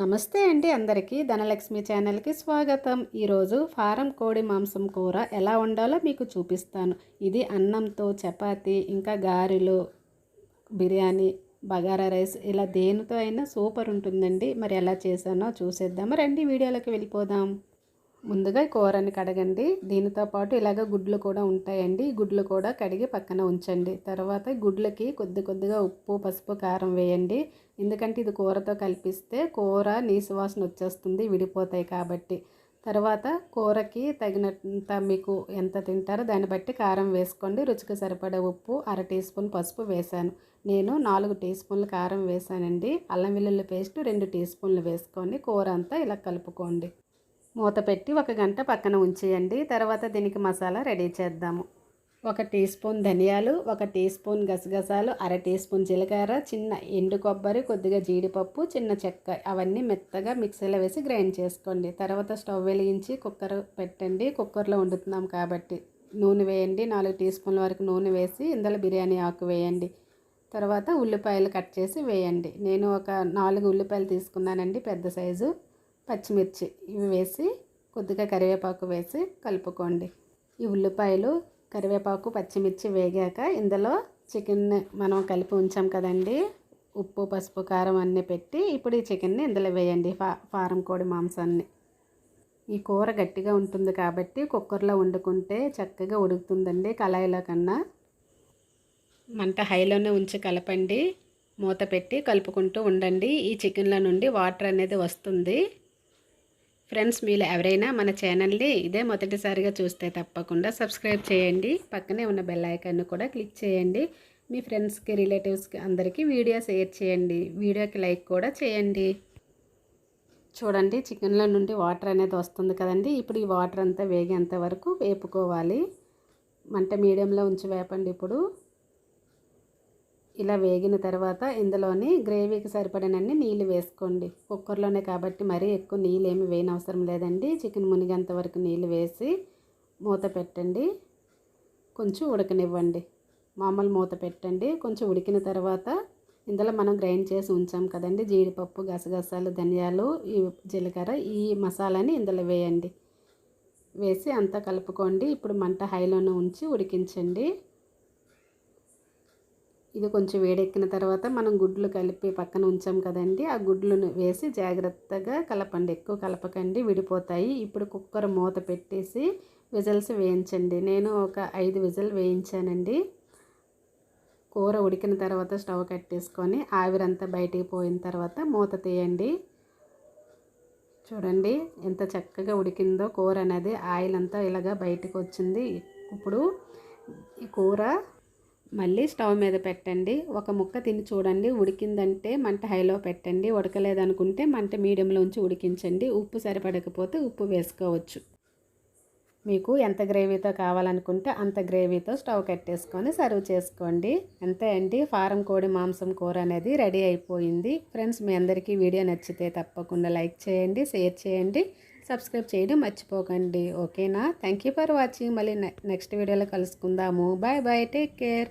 నమస్తే అండి అందరికీ. ధనలక్ష్మి ఛానల్కి స్వాగతం. ఈరోజు ఫారం కోడి మాంసం కూర ఎలా వండాలో మీకు చూపిస్తాను. ఇది అన్నంతో చపాతి ఇంకా గారెలు బిర్యానీ బగారా రైస్ ఇలా దేనితో అయినా సూపర్ ఉంటుందండి. మరి ఎలా చేశానో చూసేద్దాం రండి వీడియోలోకి వెళ్ళిపోదాం. ముందుగా ఈ కూరని కడగండి. దీనితో పాటు ఇలాగ గుడ్లు కూడా ఉంటాయండి. గుడ్లు కూడా కడిగి పక్కన ఉంచండి. తర్వాత గుడ్లకి కొద్ది కొద్దిగా ఉప్పు పసుపు కారం వేయండి. ఎందుకంటే ఇది కూరతో కలిపిస్తే కూర నీసు వాసన వచ్చేస్తుంది విడిపోతాయి కాబట్టి. తర్వాత కూరకి తగినంత మీకు ఎంత తింటారో దాన్ని బట్టి కారం వేసుకోండి. రుచికి సరిపడే ఉప్పు అర టీ స్పూన్ పసుపు వేశాను. నేను నాలుగు టీ స్పూన్లు కారం వేశానండి. అల్లం వెల్లుల్లి పేస్ట్ రెండు టీ స్పూన్లు వేసుకోండి కూర అంతా ఇలా కలుపుకోండి. మూత పెట్టి ఒక గంట పక్కన ఉంచేయండి. తర్వాత దీనికి మసాలా రెడీ చేద్దాము. ఒక టీ స్పూన్ ధనియాలు ఒక టీ స్పూన్ గసగసాలు అర టీ స్పూన్ జీలకర్ర చిన్న ఎండు కొబ్బరి కొద్దిగా జీడిపప్పు చిన్న చెక్క అవన్నీ మెత్తగా మిక్సీలో వేసి గ్రైండ్ చేసుకోండి. తర్వాత స్టవ్ వెలిగించి కుక్కర్ పెట్టండి. కుక్కర్లో వండుతున్నాం కాబట్టి నూనె వేయండి. నాలుగు టీ స్పూన్ల వరకు నూనె వేసి ఇందులో బిర్యానీ ఆకు వేయండి. తర్వాత ఉల్లిపాయలు కట్ చేసి వేయండి. నేను ఒక నాలుగు ఉల్లిపాయలు తీసుకున్నానండి పెద్ద సైజు. పచ్చిమిర్చి ఇవి వేసి కొద్దిగా కరివేపాకు వేసి కలుపుకోండి. ఈ ఉల్లిపాయలు కరివేపాకు పచ్చిమిర్చి వేగాక ఇందులో చికెన్ మనం కలిపి ఉంచాం కదండి. ఉప్పు పసుపు కారం అన్నీ పెట్టి ఇప్పుడు ఈ చికెన్ని ఇందులో వేయండి ఫా ఫారం కోడి మాంసాన్ని. ఈ కూర గట్టిగా ఉంటుంది కాబట్టి కుక్కర్లో వండుకుంటే చక్కగా ఉడుకుతుందండి కళాయిలో కన్నా. మంట హైలోనే ఉంచి కలపండి. మూత పెట్టి కలుపుకుంటూ ఉండండి. ఈ చికెన్లో నుండి వాటర్ అనేది వస్తుంది. ఫ్రెండ్స్ మీరు ఎవరైనా మన ఛానల్ని ఇదే మొదటిసారిగా చూస్తే తప్పకుండా సబ్స్క్రైబ్ చేయండి. పక్కనే ఉన్న బెల్ ఐకాన్ను కూడా క్లిక్ చేయండి. మీ ఫ్రెండ్స్కి రిలేటివ్స్కి అందరికీ వీడియో షేర్ చేయండి. వీడియోకి లైక్ కూడా చేయండి. చూడండి చికెన్లో నుండి వాటర్ అనేది వస్తుంది కదండి. ఇప్పుడు ఈ వాటర్ అంతా వేగేంత వరకు వేపుకోవాలి. మంట మీడియంలో ఉంచి వేపండి ఇప్పుడు. ఇలా వేగిన తర్వాత ఇందులోని గ్రేవీకి సరిపడనన్ని నీళ్ళు వేసుకోండి. కుక్కర్లోనే కాబట్టి మరీ ఎక్కువ నీళ్ళు ఏమి వేయనవసరం లేదండి. చికెన్ మునిగేంత వరకు నీళ్ళు వేసి మూత పెట్టండి. కొంచెం ఉడకనివ్వండి. మామూలు మూత పెట్టండి. కొంచెం ఉడికిన తర్వాత ఇందులో మనం గ్రైండ్ చేసి ఉంచాం కదండి. జీడిపప్పు గసగసాలు ధనియాలు ఈ జీలకర్ర ఈ మసాలాని ఇందులో వేయండి. వేసి అంతా కలుపుకోండి. ఇప్పుడు మంట హైలోనే ఉంచి ఉడికించండి. ఇది కొంచెం వేడెక్కిన తర్వాత మనం గుడ్లు కలిపి పక్కన ఉంచాం కదండి. ఆ గుడ్లను వేసి జాగ్రత్తగా కలపండి. ఎక్కువ కలపకండి విడిపోతాయి. ఇప్పుడు కుక్కర్ మూత పెట్టేసి విజిల్స్ వేయించండి. నేను ఒక ఐదు విజిల్ వేయించానండి. కూర ఉడికిన తర్వాత స్టవ్ కట్టేసుకొని ఆవిరంతా బయటికి పోయిన తర్వాత మూత తీయండి. చూడండి ఎంత చక్కగా ఉడికిందో కూర అనేది. ఆయిల్ అంతా ఇలాగా బయటకు వచ్చింది. ఇప్పుడు ఈ కూర మళ్ళీ స్టవ్ మీద పెట్టండి. ఒక ముక్క తిని చూడండి. ఉడికిందంటే మంట హైలో పెట్టండి. ఉడకలేదనుకుంటే మంట మీడియంలో ఉంచి ఉడికించండి. ఉప్పు సరిపడకపోతే ఉప్పు వేసుకోవచ్చు. మీకు ఎంత గ్రేవీతో కావాలనుకుంటే అంత గ్రేవీతో స్టవ్ కట్టేసుకొని సర్వ్ చేసుకోండి. అంతే అండి. ఫారం కోడి మాంసం కూర అనేది రెడీ అయిపోయింది. ఫ్రెండ్స్ మీ అందరికీ వీడియో నచ్చితే తప్పకుండా లైక్ చేయండి షేర్ చేయండి సబ్స్క్రైబ్ చేయడం మర్చిపోకండి. ఓకేనా? Thank you for watching. మళ్ళీ నెక్స్ట్ వీడియోలో కలుసుకుందాము. Bye bye. Take care.